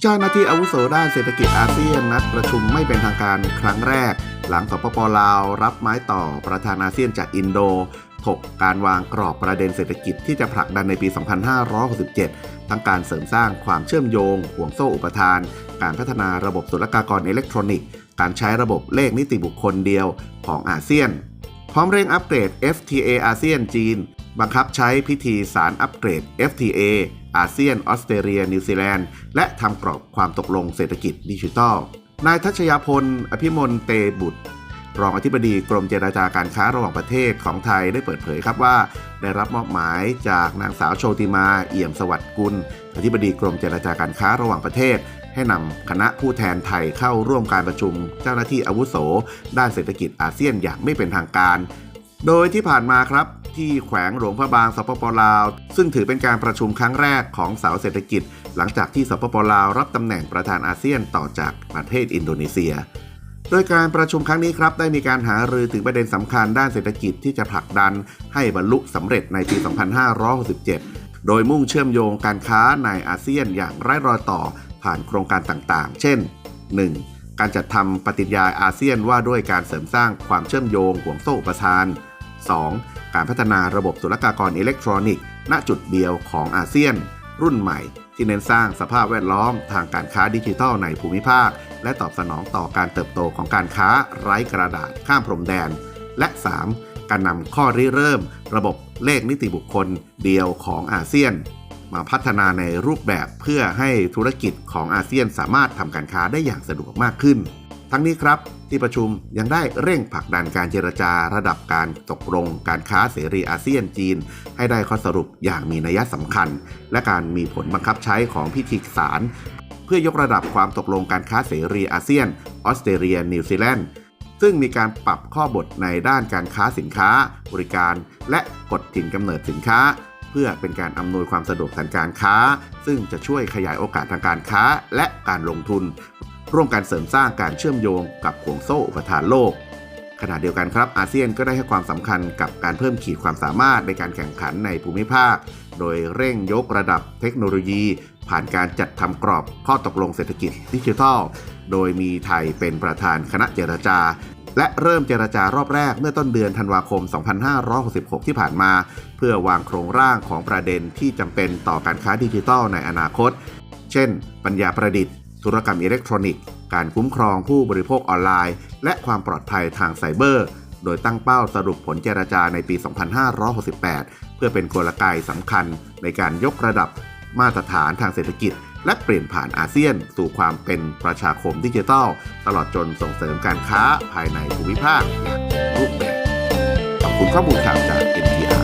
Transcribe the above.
เจ้าหน้าที่อาวุโสด้านเศรษฐกิจอาเซียนนัดประชุมไม่เป็นทางการครั้งแรก หลังสปปลาวรับไม้ต่อประธานอาเซียนจากอินโด ถกการวางกรอบประเด็นเศรษฐกิจที่จะผลักดันในปี 2567 ทั้งการเสริมสร้างความเชื่อมโยง ห่วงโซ่อุปทาน การพัฒนาระบบศุลกากรอิเล็กทรอนิกส์ การใช้ระบบเลขนิติบุคคลเดียวของอาเซียน พร้อมเร่งอัปเกรด FTA อาเซียนจีน บังคับใช้พิธีสารอัปเกรด FTA อาเซียนออสเตรเลีย นิวซีแลนด์ และทำกรอบความตกลงเศรษฐกิจดิจิทัล นายทัชยพล อภิมลเตบุตร รองอธิบดีกรมเจรจาการค้าระหว่างประเทศของไทยได้เปิดเผยครับว่า ได้รับมอบหมายจากนางสาวโชติมา เอี่ยมสวัสดิ์กุล อธิบดีกรมเจรจาการค้าระหว่างประเทศ ให้นำคณะผู้แทนไทยเข้าร่วมการประชุม เจ้าหน้าที่อาวุโส ด้านเศรษฐกิจอาเซียนอย่างไม่เป็นทางการ โดยที่ผ่านมาครับที่แขวงหลวงพระบางสปปลาว ซึ่งถือเป็นการประชุมครั้งแรกของสาวเศรษฐกิจ หลังจากที่สปปลาวรับตำแหน่งประธานอาเซียนต่อจากประเทศอินโดนีเซีย โดยการประชุมครั้งนี้ครับ ได้มีการหารือถึงประเด็นสำคัญด้านเศรษฐกิจที่จะผลักดันให้บรรลุสำเร็จในปี 2567 โดยมุ่งเชื่อมโยงการค้าในอาเซียนอย่างไร้รอยต่อ ผ่านโครงการต่างๆ เช่น 1. การจัดทำปฏิญญาอาเซียนว่าด้วยการเสริมสร้างความเชื่อมโยงห่วงโซ่อุปทาน 2. การพัฒนาระบบศุลกากรอิเล็กทรอนิกส์ ณจุดเดียวของอาเซียน รุ่นใหม่ ที่เน้นสร้างสภาพแวดล้อมทางการค้าดิจิทัลในภูมิภาค และตอบสนองต่อการเติบโตของการค้าไร้กระดาษข้ามพรมแดน และ 3. การนำข้อริเริ่ม ระบบเลขนิติบุคคลเดียวของอาเซียน มาพัฒนาในรูปแบบเพื่อให้ธุรกิจของอาเซียนสามารถทำการค้าได้อย่างสะดวกมากขึ้น ทั้งนี้ครับที่ประชุมยังได้เร่งผลักดันการเจรจาระดับการตกลง การค้าเสรีอาเซียนจีน ให้ได้ข้อสรุปอย่างมีนัยสำคัญ และการมีผลบังคับใช้ของพิธีสารเพื่อยกระดับความตกลงการค้าเสรีอาเซียน ออสเตรเลีย นิวซีแลนด์ ซึ่งมีการปรับข้อบทในด้านการค้าสินค้า บริการ และกฎถิ่นกำเนิดสินค้า เพื่อเป็นการอำนวยความสะดวกทางการค้า ซึ่งจะช่วยขยายโอกาสทางการค้าและการลงทุน ร่วมกันเสริมสร้างการเชื่อมโยงกับห่วงโซ่อุปทานโลกขณะเดียวกันครับอาเซียนก็ได้ให้ความสำคัญกับการเพิ่มขีดความสามารถในการแข่งขันในภูมิภาค โดยเร่งยกระดับเทคโนโลยี ผ่านการจัดทำกรอบข้อตกลงเศรษฐกิจดิจิทัล โดยมีไทยเป็นประธานคณะเจรจา และเริ่มเจรจารอบแรกเมื่อต้นเดือนธันวาคม 2566 ที่ผ่านมา เพื่อวางโครงร่างของประเด็นที่จำเป็นต่อการค้าดิจิทัลในอนาคต เช่น ปัญญาประดิษฐ์ ธุรกรรมอิเล็กทรอนิกส์ การคุ้มครองผู้บริโภคออนไลน์ และความปลอดภัยทางไซเบอร์ โดยตั้งเป้าสรุปผลเจรจาในปี 2568 เพื่อเป็นกลไกสำคัญในการยกระดับมาตรฐานทางเศรษฐกิจ และเปลี่ยนผ่านอาเซียนสู่ความเป็นประชาคมดิจิทัล ตลอดจนส่งเสริมการค้าภายในภูมิภาคอย่างรูปแบบ ขอบคุณข้อมูลข่าวจาก NTR